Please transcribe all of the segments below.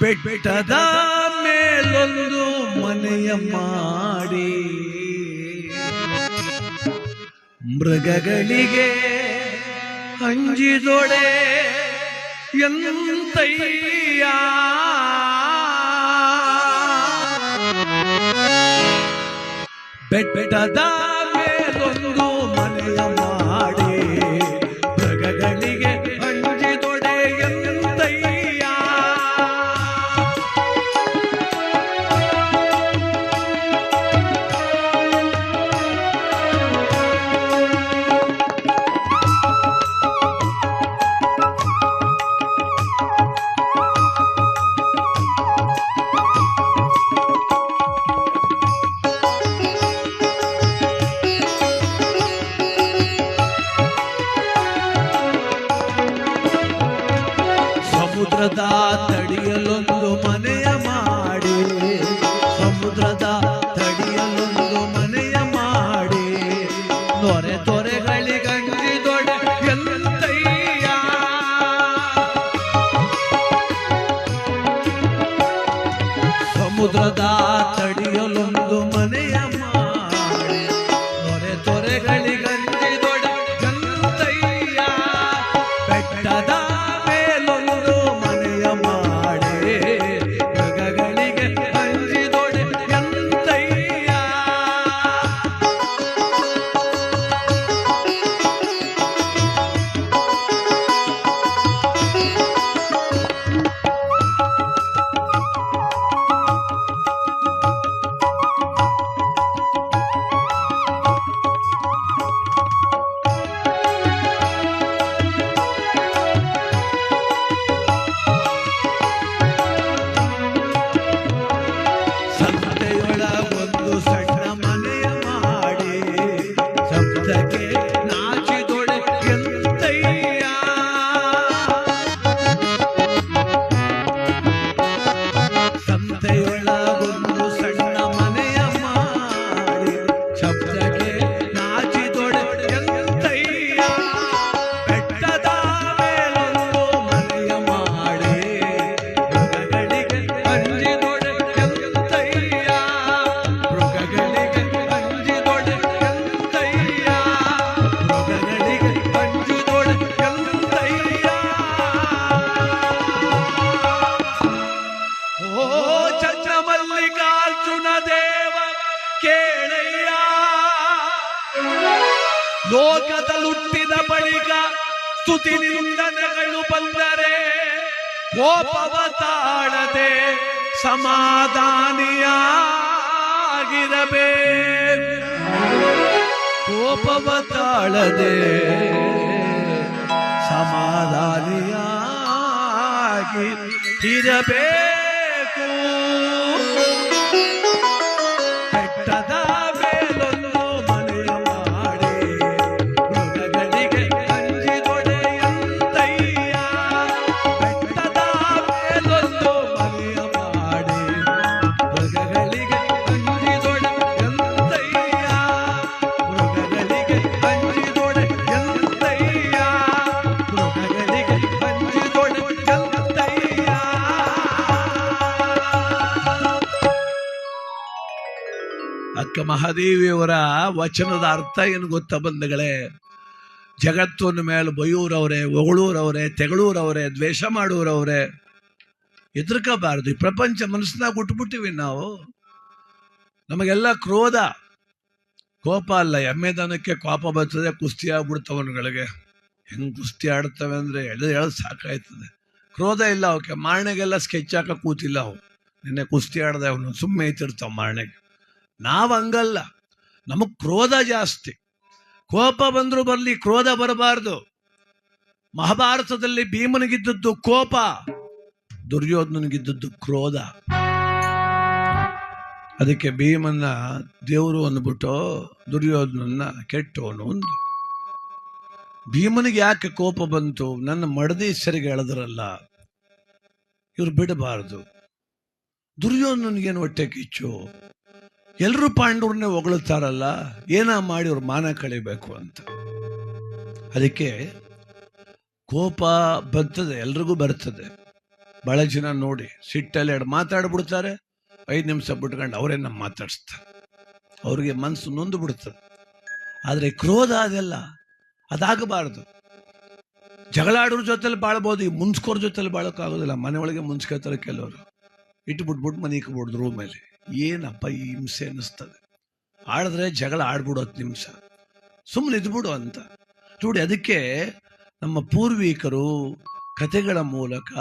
ಬೆಟ್ಟದ ಮೇಲೊಂದು ಮನೆಯ ಮಾಡಿ ಮೃಗಗಳಿಗೆ ಅಂಜಿದೊಡೆ ಎಂತಯ್ಯ? ಬೆಟ್ಟದ ಮೇಲೊಂದು ಮನೆಯ ಮಾಡಿ ಸಮುದ್ರದ ತಡಿಯಲೊಂದು ಮನೆಯ ಮಾಡಿ. ಸಮುದ್ರದ ತಡಿಯಲೊಂದು ಮನೆಯ ಮಾಡಿ. ನೊರೆ ತೊರೆಗಳಿಗಂಜಿದೊಡೆ ಎಂತಯ್ಯ ಸಮುದ್ರದ ಲೋಕದಲ್ಲುಟ್ಟಿದ ಬಳಿಕ ಸ್ತುತಿ ನಿಂದನೆಗಳು ಬಂದರೆ ಕೋಪವ ತಾಳದೆ ಸಮಾಧಾನಿಯಾಗಿರಬೇಕು. ಕೋಪವ ತಾಳದೆ ಸಮಾಧಾನಿಯಾಗಿ ಇರಬೇಕು. ಅಕ್ಕ ಮಹಾದೇವಿಯವರ ವಚನದ ಅರ್ಥ ಏನು ಗೊತ್ತಾ ಬಂದಗಳೇ ಜಗತ್ತೊಂದು ಮೇಲೆ ಬಯ್ಯೂರವರೇ ಹೊಗಳೂರವ್ರೆ, ತೆಗಳೂರವ್ರೆ, ದ್ವೇಷ ಮಾಡುವರವ್ರೆ ಹೆದರ್ಕೋಬಾರ್ದು. ಈ ಪ್ರಪಂಚ ಮನಸ್ಸಿನಾಗ ಉಟ್ಬಿಟ್ಟಿವಿ ನಾವು. ನಮಗೆಲ್ಲ ಕ್ರೋಧ. ಕೋಪ ಅಲ್ಲ ಎಮ್ಮೆ ದನಕ್ಕೆ ಕೋಪ ಬರ್ತದೆ, ಕುಸ್ತಿ ಆಗ್ಬಿಡ್ತವನ್ಗಳಿಗೆ ಹೆಂಗ್ ಕುಸ್ತಿ ಆಡ್ತವೆ ಅಂದ್ರೆ ಎಳೆದು ಎಳೆದು ಸಾಕಾಯ್ತದೆ. ಕ್ರೋಧ ಇಲ್ಲ ಅವಕ್ಕೆ. ಮಾರಣೆಗೆಲ್ಲ ಸ್ಕೆಚ್ ಹಾಕ ಕೂತಿಲ್ಲ ಅವು. ನಿನ್ನೆ ಕುಸ್ತಿ ಆಡ್ದೆ ಅವನು ಸುಮ್ಮನೆ ಐತಿರ್ತಾವ ಮಾರಣೆಗೆ ನಾವು ಹಂಗಲ್ಲ ನಮಗ್ ಕ್ರೋಧ ಜಾಸ್ತಿ. ಕೋಪ ಬಂದ್ರು ಬರ್ಲಿ, ಕ್ರೋಧ ಬರಬಾರ್ದು. ಮಹಾಭಾರತದಲ್ಲಿ ಭೀಮನಿಗಿದ್ದದ್ದು ಕೋಪ ದುರ್ಯೋಧನಿಗಿದ್ದದ್ದು ಕ್ರೋಧ. ಅದಕ್ಕೆ ಭೀಮನ್ನ ದೇವರು ಅಂದ್ಬಿಟ್ಟು ದುರ್ಯೋಧನನ್ನ ಕೆಟ್ಟವನು ಒಂದು ಭೀಮನಿಗೆ ಯಾಕೆ ಕೋಪ ಬಂತು? ನನ್ನ ಮಡದಿ ಸರಿಗೆ ಎಳೆದ್ರಲ್ಲ. ಇವ್ರು ಬಿಡಬಾರದು. ದುರ್ಯೋಧನನಿಗೇನು ಹೊಟ್ಟೆ ಕಿಚ್ಚು? ಎಲ್ಲರೂ ಪಾಂಡವ್ರನ್ನೇ ಹೊಗಳುತ್ತಾರಲ್ಲ ಏನ ಮಾಡಿ ಅವ್ರ ಮಾನ ಕಳಿಬೇಕು ಅಂತ. ಅದಕ್ಕೆ ಕೋಪ ಬರ್ತದೆ, ಎಲ್ರಿಗೂ ಬರ್ತದೆ. ಬಹಳ ಜನ ನೋಡಿ, ಸಿಟ್ಟಲ್ಲಿ ಎರಡು ಮಾತಾಡ್ಬಿಡ್ತಾರೆ, ಐದು ನಿಮಿಷ ಬಿಟ್ಕೊಂಡು ಅವರೇ ನಮ್ಮ ಮಾತಾಡಿಸ್ತಾರೆ. ಅವ್ರಿಗೆ ಮನಸ್ಸು ನೊಂದು ಬಿಡ್ತದೆ. ಆದರೆ ಕ್ರೋಧ ಅದೆಲ್ಲ, ಅದಾಗಬಾರದು. ಜಗಳಾಡೋರ ಜೊತೆಲಿ ಬಾಳ್ಬೋದು, ಈ ಮುನ್ಸ್ಕೋರ್ ಜೊತೆಲಿ ಬಾಳಕ್ಕಾಗೋದಿಲ್ಲ. ಮನೆಯೊಳಗೆ ಮುನ್ಸ್ಕೊತಾರೆ ಕೆಲವರು. ಇಟ್ಟು ಬಿಟ್ಬಿಟ್ಟು ಮನೆ ಇಕ್ಬಿಡ್ದು ರೂಮಲ್ಲಿ ಏನಪ್ಪ ಈ ಹಿಂಸೆ ಅನ್ನಿಸ್ತದೆ? ಆಡಿದ್ರೆ ಜಗಳ ಆಡ್ಬಿಡು ಹತ್ತು ನಿಮಿಷ. ಸುಮ್ಮನೆ ಇದ್ಬಿಡು ಅಂತ. ನೋಡಿ, ಅದಕ್ಕೆ ನಮ್ಮ ಪೂರ್ವಿಕರು ಕಥೆಗಳ ಮೂಲಕ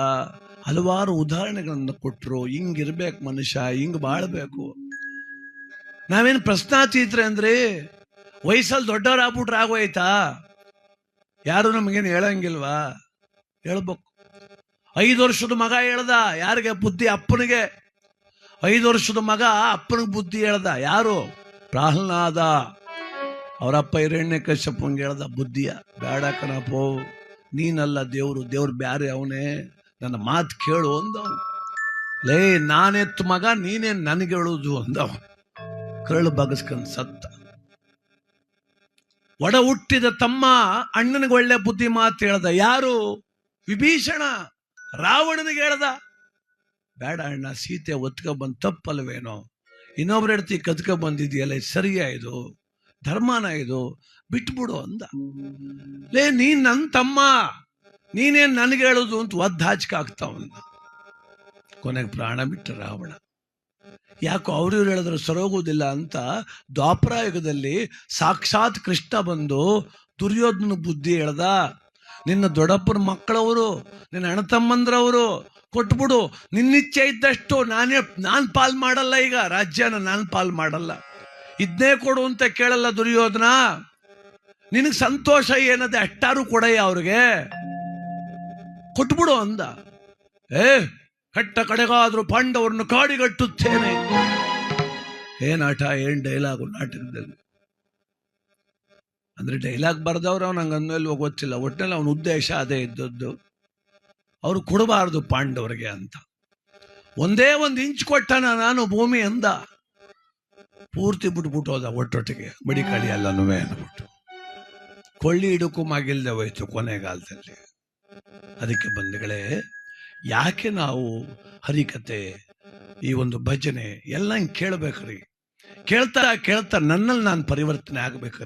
ಹಲವಾರು ಉದಾಹರಣೆಗಳನ್ನು ಕೊಟ್ಟರು ಹಿಂಗಿರ್ಬೇಕು ಮನುಷ್ಯ, ಹಿಂಗ್ ಬಾಳ್ಬೇಕು. ನಾವೇನು ಪ್ರಶ್ನಾತೀತ್ರೆ ಅಂದ್ರೆ, ವಯಸ್ಸಲ್ಲಿ ದೊಡ್ಡವರಾಗ್ಬಿಟ್ರೆ ಆಗೋಯ್ತಾ? ಯಾರು ನಮಗೇನು ಹೇಳಂಗಿಲ್ವಾ? ಹೇಳ್ಬೇಕು. ಐದು ವರ್ಷದ ಮಗ ಹೇಳ್ದ, ಯಾರಿಗೆ ಬುದ್ಧಿ ಅಪ್ಪನಿಗೆ? ಐದು ವರ್ಷದ ಮಗ ಅಪ್ಪನಿಗೆ ಬುದ್ಧಿ ಹೇಳ್ದ. ಯಾರು? ಪ್ರಹ್ಲಾದ. ಅವರಪ್ಪ ಹಿರಣ್ಯ ಕಶ್ಯಪಂಗೆ ಹೇಳ್ದ, ಬುದ್ಧಿಯ ಬೇಡ ಕಣಪ್ಪೋ. ನೀನಲ್ಲ ದೇವ್ರು ದೇವ್ರು ಬ್ಯಾರೆ ಅವನೇ. ನನ್ನ ಮಾತು ಕೇಳು ಅಂದವ್ ಲೇ, ನಾನೆತ್ತು ಮಗ, ನೀನೇ ನನಗೆ ಹೇಳುದು ಅಂದವ ಕರಳು ಬಗಸ್ಕೊಂಡ್ ಸತ್ತ. ಒಡ ಹುಟ್ಟಿದ ತಮ್ಮ ಅಣ್ಣನಿಗೆ ಒಳ್ಳೆ ಬುದ್ಧಿ ಮಾತು ಹೇಳ್ದ. ಯಾರು? ವಿಭೀಷಣ. ರಾವಣನಿಗೆ ಹೇಳ್ದ. ಬೇಡ ಅಣ್ಣ, ಸೀತೆ ಒತ್ಕ ಬಂದ್ ತಪ್ಪಲ್ವೇನೋ? ಇನ್ನೊಬ್ರ ಹೆಡ್ತಿ ಕದ್ಕ ಬಂದಿದ್ಯಲ್ಲ ಸರಿಯಾ ಇದು? ಧರ್ಮನ ಇದು? ಬಿಟ್ಬಿಡು ಅಂದ. ಲೇ, ನೀನ್ ನನ್ ತಮ್ಮ. ನೀನೇನ್ ನನಗೆ ಹೇಳುದು ಅಂತ ಒದ್ದ ಹಾಚಿಕೆ ಆಗ್ತಾವಂದ ಕೊನೆಗೆ ಪ್ರಾಣ ಬಿಟ್ಟ ರಾವಣ. ಯಾಕೋ ಅವ್ರು ಇವ್ರು ಹೇಳಿದ್ರೆ ಸರೋಗೋದಿಲ್ಲ ಅಂತ ದ್ವಾಪರಾಯುಗದಲ್ಲಿ ಸಾಕ್ಷಾತ್ ಕೃಷ್ಣ ಬಂದು ದುರ್ಯೋಧನ ಬುದ್ಧಿ ಹೇಳ್ದ ನಿನ್ನ ದೊಡ್ಡಪ್ಪನ ಮಕ್ಕಳವರು, ನಿನ್ನ ಅಣ್ಣ ತಮ್ಮಂದ್ರವರು, ಕೊಟ್ಬಿಡು. ನಿನ್ನಿಚ್ಛೆ ಇದ್ದಷ್ಟು ನಾನೇ, ನಾನ್ ಪಾಲ್ ಮಾಡಲ್ಲ ಈಗ. ರಾಜ್ಯನ ನಾನ್ ಪಾಲ್ ಮಾಡಲ್ಲ. ಇದನ್ನೇ ಕೊಡು ಅಂತ ಕೇಳಲ್ಲ ದುರ್ಯೋಧನ. ನಿನಗೆ ಸಂತೋಷ ಏನದೆ? ಅಷ್ಟಾರು ಕೊಡಯ್ಯ ಅವ್ರಿಗೆ. ಕೊಟ್ಬಿಡು ಅಂದ. ಏ, ಕಟ್ಟ ಕಡೆಗಾದ್ರೂ ಪಾಂಡವರನ್ನು ಕಾಡಿಗಟ್ಟುತ್ತೇನೆ. ಏನಾಟ ಏನ್ ಡೈಲಾಗು ನಾಟಕದಲ್ಲಿ ಅಂದ್ರೆ ಡೈಲಾಗ್ ಬರ್ದವ್ರು ಅವ್ನು ಹಂಗ ಅಂದ್ಮೇಲೆ ಗೊತ್ತಿಲ್ಲ. ಒಟ್ಟಿನಲ್ಲಿ ಅವನ ಉದ್ದೇಶ ಅದೇ ಇದ್ದದ್ದು. ಅವ್ರು ಕೊಡಬಾರದು ಪಾಂಡವರಿಗೆ ಅಂತ. ಒಂದೇ ಒಂದು ಇಂಚ್ ಕೊಟ್ಟನ ನಾನು ಭೂಮಿ ಅಂದ. ಪೂರ್ತಿ ಬಿಟ್ಬಿಟ್ಟು ಹೋದ ಒಟ್ಟೊಟ್ಟಿಗೆ. ಮಡಿಕಾಳಿ ಎಲ್ಲನೂ ಅಂದ್ಬಿಟ್ಟು. ಕೊಳ್ಳಿ ಹಿಡುಕು ಮಾಗಿಲ್ದೆ ಹೋಯ್ತು ಕೊನೆಗಾಲದಲ್ಲಿ. ಅದಕ್ಕೆ ಬಂಧುಗಳೇ ಯಾಕೆ ನಾವು ಹರಿಕತೆ, ಈ ಒಂದು ಭಜನೆ ಎಲ್ಲ ಹಿಂಗೆ ಕೇಳ್ಬೇಕ್ರಿ. ಕೇಳ್ತಾ ಕೇಳ್ತಾ ನನ್ನಲ್ಲಿ ನಾನು ಪರಿವರ್ತನೆ ಆಗ್ಬೇಕ್ರಿ.